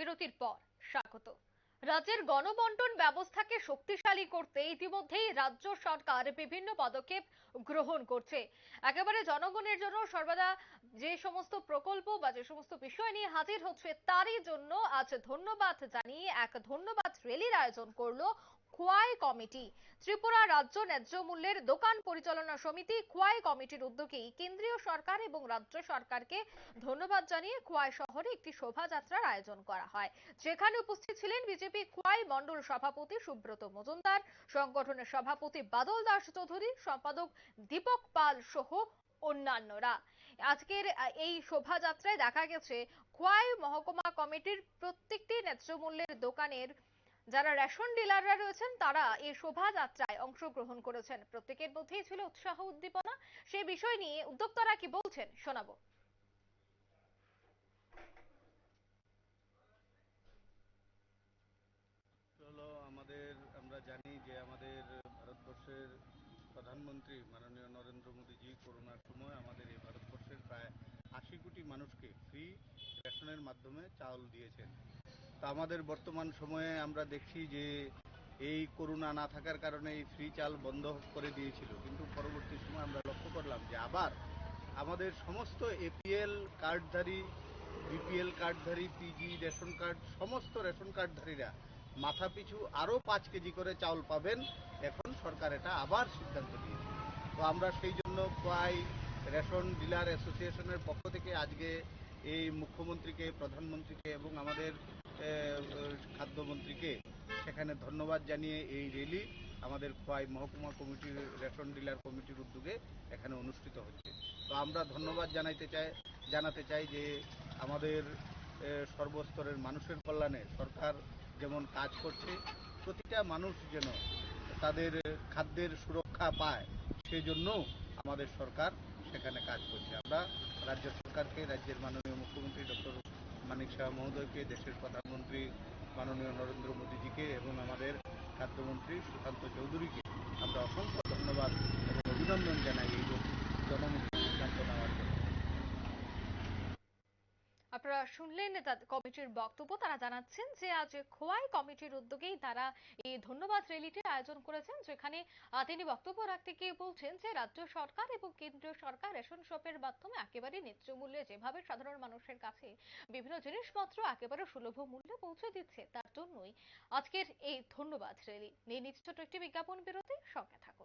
বিরতির পর স্বাগত। রাজ্যের গণবন্টন ব্যবস্থাকে শক্তিশালী করতে ইতিমধ্যেই রাজ্য সরকার বিভিন্ন পদক্ষেপ গ্রহণ করছে। একেবারে জনগণের জন্য সর্বদা যে সমস্ত প্রকল্প বা যে সমস্ত বিষয় নিয়ে হাজির হচ্ছে, তারই জন্য আজ ধন্যবাদ জানিয়ে এক ধন্যবাদ রেলির আয়োজন করল খোয়াই কমিটি। ত্রিপুরা রাজ্য ন্যায্য মূল্যের দোকান পরিচালনা সমিতি খোয়াই কমিটির উদ্যোগেই কেন্দ্রীয় সরকার এবং রাজ্য সরকারকে ধন্যবাদ জানিয়ে খোয়াই শহরে একটি শোভাযাত্রার আয়োজন করা হয়। যেখানে উপস্থিত ছিলেন বিজেপি খোয়াই মণ্ডল সভাপতি সুব্রত মজুমদার, সংগঠনের সভাপতি বাদল দাস চৌধুরী, সম্পাদক দীপক পাল সহ অন্যান্যরা। আজকের এই শোভাযাত্রায় দেখা গেছে, খোয়াই মহকুমা কমিটির প্রত্যেকটি ন্যায্য মূল্যের দোকানের যারা রেশন ডিলাররা রয়েছেন, তারা এই শোভাযাত্রায় অংশগ্রহণ করেছেন। প্রত্যেকের মধ্যেই ছিল উৎসাহ, উদ্দীপনা। সেই বিষয় নিয়ে উদ্যোক্তারা কি বলছেন, শোনাবো। হলো আমাদের, আমরা জানি যে আমাদের ভারতবর্ষের প্রধানমন্ত্রী মাননীয় নরেন্দ্র মোদীজি করোনার সময় আমাদের এই ভারতবর্ষের প্রায় আশি কোটি মানুষকে ফ্রি রেশনের মাধ্যমে চাউল দিয়েছেন। আমাদের বর্তমান সময়ে আমরা দেখছি যে এই করোনা না থাকার কারণে এই ফ্রি চাল বন্ধ করে দিয়েছিল। কিন্তু পরবর্তী সময় আমরা লক্ষ্য করলাম যে আবার আমাদের সমস্ত এপিএল কার্ডধারী বিপিএল কার্ডধারী পিজি রেশন কার্ড, সমস্ত রেশন কার্ডধারীরা মাথা পিছু আরও পাঁচ কেজি করে চাউল পাবেন। এখন সরকার এটা আবার সিদ্ধান্ত নিয়েছে। তো আমরা সেই জন্য প্রায় রেশন ডিলার অ্যাসোসিয়েশনের পক্ষ থেকে আজকে এই মুখ্যমন্ত্রীকে, প্রধানমন্ত্রীকে এবং আমাদের খাদ্যমন্ত্রীকে সেখানে ধন্যবাদ জানিয়ে এই র্যালি আমাদের খোয়াই মহকুমা কমিটির, রেশন ডিলার কমিটির উদ্যোগে এখানে অনুষ্ঠিত হচ্ছে। তো আমরা ধন্যবাদ জানাইতে চাই, জানাতে চাই যে আমাদের সর্বস্তরের মানুষের কল্যাণে সরকার যেমন কাজ করছে, প্রতিটা মানুষ যেন তাদের খাদ্যের সুরক্ষা পায় সেই জন্য আমাদের সরকার সেখানে কাজ করছে। আমরা রাজ্য সরকারকে, রাজ্যের মাননীয় মুখ্যমন্ত্রী ডক্টর মানিক শাহ মহোদয়কে দেশের প্রধানমন্ত্রী মাননীয় নরেন্দ্র মোদীজিকে এবং আমাদের খাদ্যমন্ত্রী সুশান্ত চৌধুরীকে আমরা অসংখ্য ধন্যবাদ এবং অভিনন্দন জানাই এই জনমুখী সিদ্ধান্ত নেওয়ার জন্য। আপনারা শুনলেন কমিটির বক্তব্য। তারা জানাচ্ছেন যে আজ খোয়াই কমিটির উদ্যোগেই তারা এই ধন্যবাদ র্যালিটির আয়োজন করেছেন, যেখানে তিনি বক্তব্য রাখতে গিয়ে বলছেন যে রাজ্য সরকার এবং কেন্দ্রীয় সরকার রেশন শপের মাধ্যমে একেবারে ন্যায্য মূল্যে যেভাবে সাধারণ মানুষের কাছে বিভিন্ন জিনিসপত্র একেবারে সুলভ মূল্যে পৌঁছে দিচ্ছে, তার জন্যই আজকের এই ধন্যবাদ র্যালি। নিয়ে নিচ্ছে ছোট্ট একটি বিজ্ঞাপন বিরতি, সঙ্গে থাকুন।